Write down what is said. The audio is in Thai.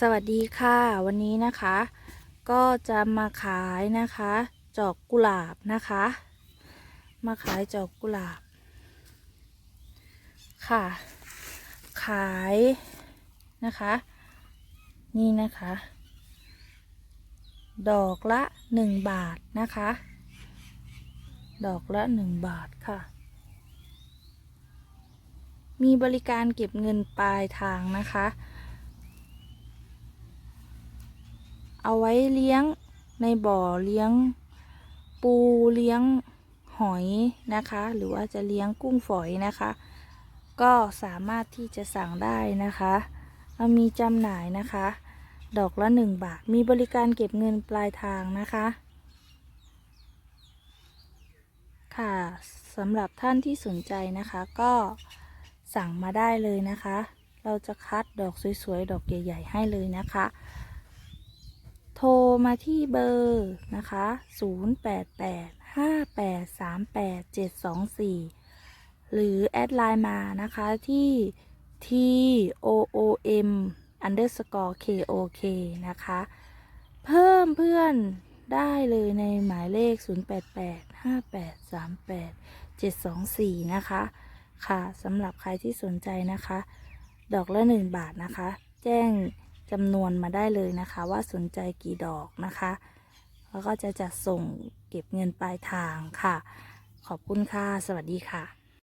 สวัสดีค่ะวันนี้นะคะ ก็จะมาขายนะคะ จอกกุหลาบนะคะ มาขายจอกกุหลาบ ค่ะ ขายนะคะ นี่นะคะ ดอกละหนึ่งบาทนะคะ ดอกละหนึ่งบาทค่ะ มีบริการเก็บเงินปลายทางนะคะ เอาไว้เลี้ยงในบ่อเลี้ยงปูเลี้ยงหอยนะคะ หรือว่าจะเลี้ยงกุ้งฝอยนะคะ ก็สามารถที่จะสั่งได้นะคะเรามีจำหน่ายนะคะ ดอกละหนึ่งบาท มีบริการเก็บเงินปลายทางนะคะค่ะสำหรับท่านที่สนใจนะคะก็สั่งมาได้เลยนะคะ เราจะคัดดอกสวยๆ ดอกใหญ่ ๆ ให้เลยนะคะ มาที่เบอร์นะคะ 0885838724 หรือแอดไลน์มานะคะที่ t o o m underscore k o k นะคะ เพิ่มเพื่อนได้เลยในหมายเลข 0885838724 นะคะ ค่ะสำหรับใครที่สนใจนะคะ ดอกละ 1 บาทนะคะ แจ้ง จำนวนมาได้เลยนะคะ ว่าสนใจกี่ดอกนะคะ แล้วก็จะจัดส่งเก็บเงินปลายทางค่ะ ขอบคุณค่ะ สวัสดีค่ะ